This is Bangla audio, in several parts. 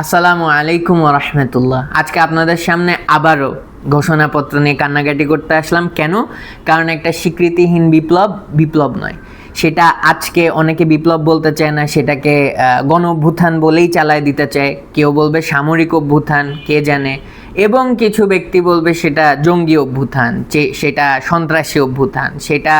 আসসালামু আলাইকুম রহমতুল্লাহ। আজকে আপনাদের সামনে আবারও ঘোষণাপত্র নিয়ে কান্নাকাটি করতে আসলাম। কেন? কারণ একটা স্বীকৃতিহীন বিপ্লব বিপ্লব নয়। সেটা আজকে অনেকে বিপ্লব বলতে চায় না, সেটাকে গণ অভ্যুত্থান বলেই চালায় দিতে চায়। কেউ বলবে সামরিক অভ্যুত্থান, কে জানে? এবং কিছু ব্যক্তি বলবে সেটা জঙ্গি অভ্যুত্থান সেটা সন্ত্রাসী অভ্যুত্থান, সেটা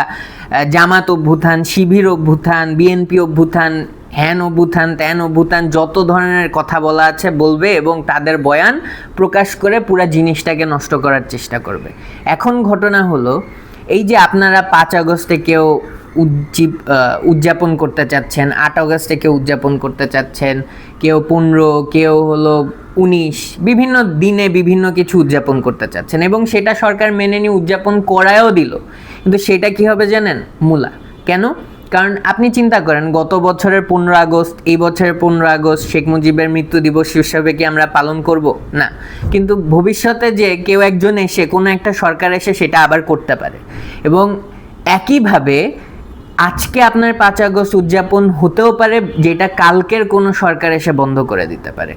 জামাত অভ্যুত্থান, শিবির অভ্যুত্থান, বিএনপি অভ্যুত্থান হ্যান অভ্যুত্থান ত্যান অভ্যুত্থান যত ধরনের কথা বলা আছে বলবে এবং তাদের বয়ান প্রকাশ করে পুরো জিনিসটাকে নষ্ট করার চেষ্টা করবে। এখন ঘটনা হলো, এই যে আপনারা পাঁচ আগস্টে কেউ উজ্জীব উদযাপন করতে চাচ্ছেন, আট আগস্টে কেউ উদযাপন করতে চাচ্ছেন, কেউ পনেরো, কেউ হলো উনিশ, বিভিন্ন দিনে বিভিন্ন কিছু উদযাপন করতে চাচ্ছেন এবং সেটা সরকার মেনে নিয়ে উদযাপন করায়ও দিল। কিন্তু সেটা কি হবে জানেন? মূলা। কেন? কারণ আপনি চিন্তা করেন, গত বছরের পনেরো আগস্ট, এই বছরের পনেরো আগস্ট, শেখ মুজিবের মৃত্যু দিবস হিসাবে কি আমরা পালন করব? না। কিন্তু ভবিষ্যতে যে কেউ একজন এসে, কোনো একটা সরকার এসে সেটা আবার করতে পারে। এবং একইভাবে আজকে আপনার পাঁচ আগস্ট উদযাপন হতেও পারে, যেটা কালকের কোনো সরকার এসে বন্ধ করে দিতে পারে।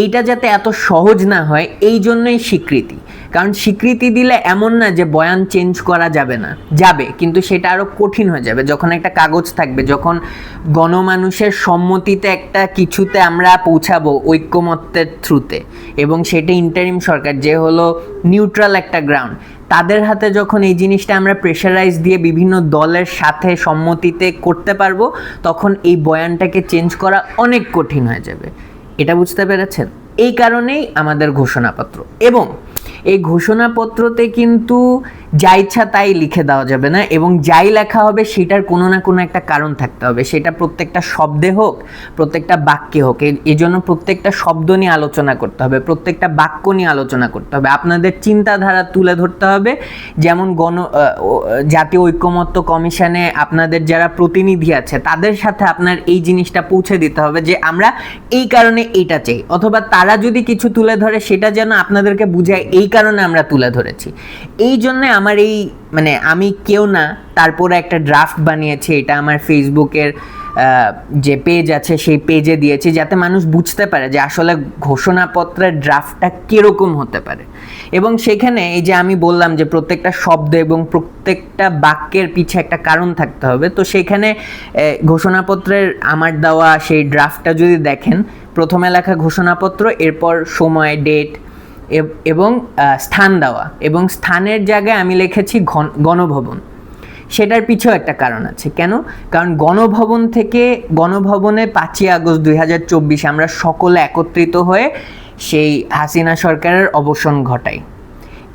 এইটা যাতে এত সহজ না হয়, এই জন্যই স্বীকৃতি। কারণ স্বীকৃতি দিলে এমন না যে বয়ান চেঞ্জ করা যাবে না। যাবে, কিন্তু সেটা আরও কঠিন হয়ে যাবে। যখন একটা কাগজ থাকবে, যখন গণমানুষের সম্মতিতে একটা কিছুতে আমরা পৌঁছাবো ঐক্যমত্যের থ্রুতে এবং সেটা ইন্টারিম সরকার, যে হলো নিউট্রাল একটা গ্রাউন্ড তাদের হাতে যখন এই জিনিসটা আমরা প্রেশারাইজ দিয়ে বিভিন্ন দলের সাথে সম্মতিতে করতে পারব, তখন এই বয়ানটাকে চেঞ্জ করা অনেক কঠিন হয়ে যাবে। এটা বুঝতে পেরেছেন? এই কারণেই আমাদের ঘোষণাপত্র। এবং এই ঘোষণাপত্রতে কিন্তু যা ইচ্ছা তাই লিখে দেওয়া যাবে না এবং যাই লেখা হবে সেটার কোনো না কোনো একটা কারণ থাকতে হবে। সেটা প্রত্যেকটা শব্দে হোক, প্রত্যেকটা বাক্যে হোক এই- জন্য প্রত্যেকটা শব্দ নিয়ে আলোচনা করতে হবে, প্রত্যেকটা বাক্য নিয়ে আলোচনা করতে হবে। আপনাদের চিন্তাধারা তুলে ধরতে হবে। যেমন গণ জাতীয় ঐক্যমত্য কমিশনে আপনাদের যারা প্রতিনিধি আছে, তাদের সাথে আপনার এই জিনিসটা পৌঁছে দিতে হবে যে আমরা এই কারণে এইটা চাই। অথবা তারা যদি কিছু তুলে ধরে, সেটা যেন আপনাদেরকে বুঝায় এই কারণে আমরা তুলে ধরেছি। এই জন্য আমার এই মানে আমি কেউ না, তারপরে একটা ড্রাফট বানিয়েছি, এটা আমার ফেসবুকের যে পেজ আছে, সেই পেজে দিয়েছি, যাতে মানুষ বুঝতে পারে যে আসলে ঘোষণাপত্রের ড্রাফটটা কীরকম হতে পারে। এবং সেখানে এই যে আমি বললাম যে প্রত্যেকটা শব্দ এবং প্রত্যেকটা বাক্যের পিছে একটা কারণ থাকতে হবে, তো সেখানে ঘোষণাপত্রের আমার দেওয়া সেই ড্রাফটটা যদি দেখেন, প্রথমে লেখা ঘোষণাপত্র, এরপর সময় ডেট এব- স্থান দেওয়া। এবং স্থানের জায়গায় আমি লিখেছি গণভবন। সেটার পিছেও একটা কারণ আছে। কেন? কারণ গণভবন থেকে গণভবনে পাঁচই আগস্ট দুই হাজার চব্বিশে আমরা সকলে একত্রিত হয়ে সেই হাসিনা সরকারের অবসান ঘটাই।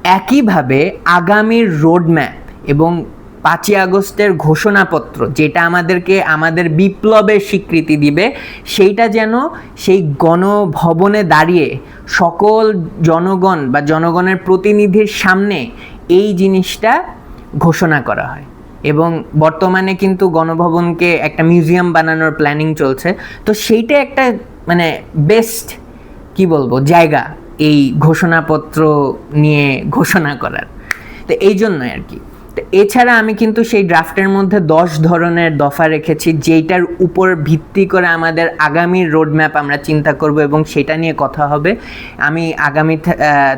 একইভাবে আগামীর রোডম্যাপ এবং পাঁচই আগস্টের ঘোষণাপত্র যেটা আমাদেরকে, আমাদের বিপ্লবের স্বীকৃতি দিবে, সেইটা যেন সেই গণভবনে দাঁড়িয়ে সকল জনগণ বা জনগণের প্রতিনিধির সামনে এই জিনিসটা ঘোষণা করা হয়। এবং বর্তমানে কিন্তু গণভবনকে একটা মিউজিয়াম বানানোর প্ল্যানিং চলছে। তো সেইটা একটা মানে বেস্ট, কি বলব, জায়গা এই ঘোষণাপত্র নিয়ে ঘোষণা করার। তো এই জন্যই আর কি। এছাড়া আমি কিন্তু সেই ড্রাফটের মধ্যে দশ ধরনের দফা রেখেছি, যেইটার উপর ভিত্তি করে আমাদের আগামীর রোডম্যাপ আমরা চিন্তা করব এবং সেটা নিয়ে কথা হবে। আমি আগামী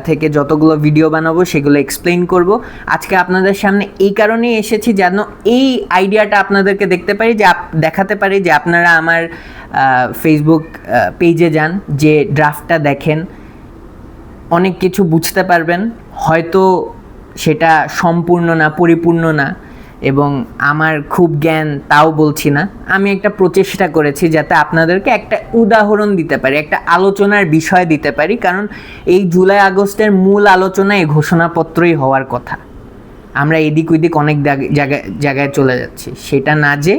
থেকে যতগুলো ভিডিও বানাবো সেগুলো এক্সপ্লেইন করব। আজকে আপনাদের সামনে এই কারণেই এসেছি যেন এই আইডিয়াটা আপনাদেরকে দেখতে পারি, যে দেখাতে পারি যে আপনারা আমার ফেসবুক পেজে যান, যে ড্রাফটটা দেখেন। অনেক কিছু বুঝতে পারবেন। হয়তো সেটা সম্পূর্ণ না, পরিপূর্ণ না এবং আমার খুব জ্ঞান তাও বলছি না। আমি একটা প্রচেষ্টা করেছি যাতে আপনাদেরকে একটা উদাহরণ দিতে পারি, একটা আলোচনার বিষয় দিতে পারি, কারণ এই জুলাই আগস্টের মূল আলোচনা এই ঘোষণাপত্রই হওয়ার কথা। আমরা এদিক ওইদিক অনেক জায়গায় জায়গায় চলে যাচ্ছি। সেটা না যে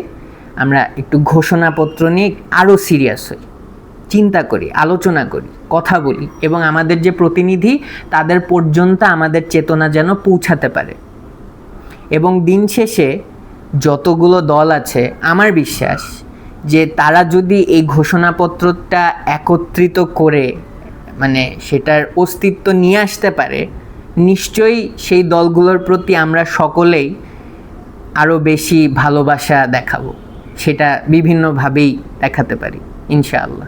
আমরা একটু ঘোষণাপত্র নিয়ে আরও সিরিয়াস হই। চিন্তা করি, আলোচনা করি, কথা বলি এবং আমাদের যে প্রতিনিধি তাদের পর্যন্ত আমাদের চেতনা যেন পৌঁছাতে পারে। এবং দিন শেষে যতগুলো দল আছে, আমার বিশ্বাস যে তারা যদি এই ঘোষণাপত্রটা একত্রিত করে মানে সেটার অস্তিত্ব নিয়ে আসতে পারে, নিশ্চয়ই সেই দলগুলোর প্রতি আমরা সকলেই আরও বেশি ভালোবাসা দেখাবো। সেটা বিভিন্নভাবেই দেখাতে পারি, ইনশাআল্লাহ।